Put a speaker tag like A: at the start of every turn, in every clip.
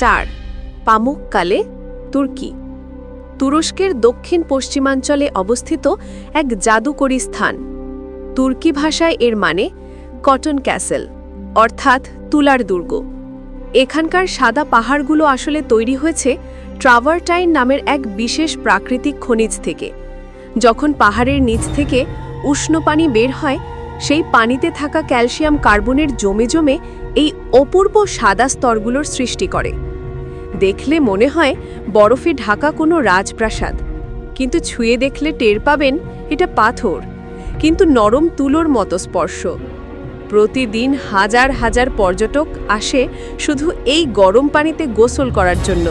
A: চার পামুককালে তুর্কি। তুরস্কের দক্ষিণ পশ্চিমাঞ্চলে অবস্থিত এক জাদুকরী স্থান। তুর্কি ভাষায় এর মানে কটন ক্যাসেল, অর্থাৎ তুলার দুর্গ। এখানকার সাদা পাহাড়গুলো আসলে তৈরি হয়েছে ট্রাভারটাইন নামের এক বিশেষ প্রাকৃতিক খনিজ থেকে। যখন পাহাড়ের নিচ থেকে উষ্ণ পানি বের হয়, সেই পানিতে থাকা ক্যালসিয়াম কার্বনের জমে জমে এই অপূর্ব সাদা স্তরগুলোর সৃষ্টি করে। দেখলে মনে হয় বরফে ঢাকা কোনো রাজপ্রাসাদ। কিন্তু ছুঁয়ে দেখলে টের পাবেন এটা পাথর, কিন্তু নরম তুলোর মতো স্পর্শ। প্রতিদিন হাজার হাজার পর্যটক আসে শুধু এই গরম পানিতে গোসল করার জন্য।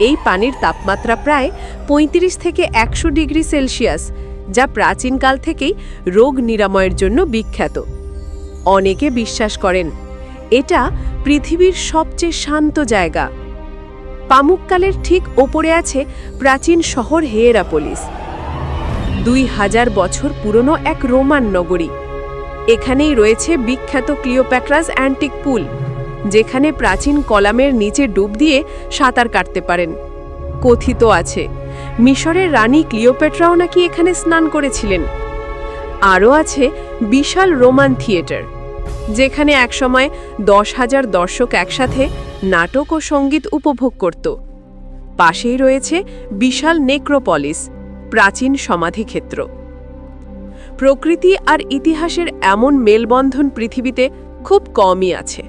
A: এই পানির তাপমাত্রা প্রায় ৩৫ থেকে একশো ডিগ্রি সেলসিয়াস, যা প্রাচীনকাল থেকেই রোগ নিরাময়ের জন্য বিখ্যাত। অনেকে বিশ্বাস করেন, এটা পৃথিবীর সবচেয়ে শান্ত জায়গা। পামুককালের ঠিক ওপরে আছে প্রাচীন শহর হেয়েরাপোলিস দুই হাজার বছর পুরনো এক রোমান নগরী। এখানেই রয়েছে বিখ্যাত ক্লিওপ্যাট্রাস অ্যান্টিক পুল, যেখানে প্রাচীন কলামের নিচে ডুব দিয়ে সাঁতার কাটতে পারেন। কথিত আছে, মিশরের রানী ক্লিওপেট্রাও নাকি এখানে স্নান করেছিলেন। আরও আছে বিশাল রোমান থিয়েটার। যেখানে একসময় দশ হাজার দর্শক একসাথে নাটক ও সংগীত উপভোগ করত। পাশেই রয়েছে বিশাল নেক্রোপলিস, প্রাচীন সমাধিক্ষেত্র। প্রকৃতি আর ইতিহাসের এমন মেলবন্ধন পৃথিবীতে খুব কমই আছে।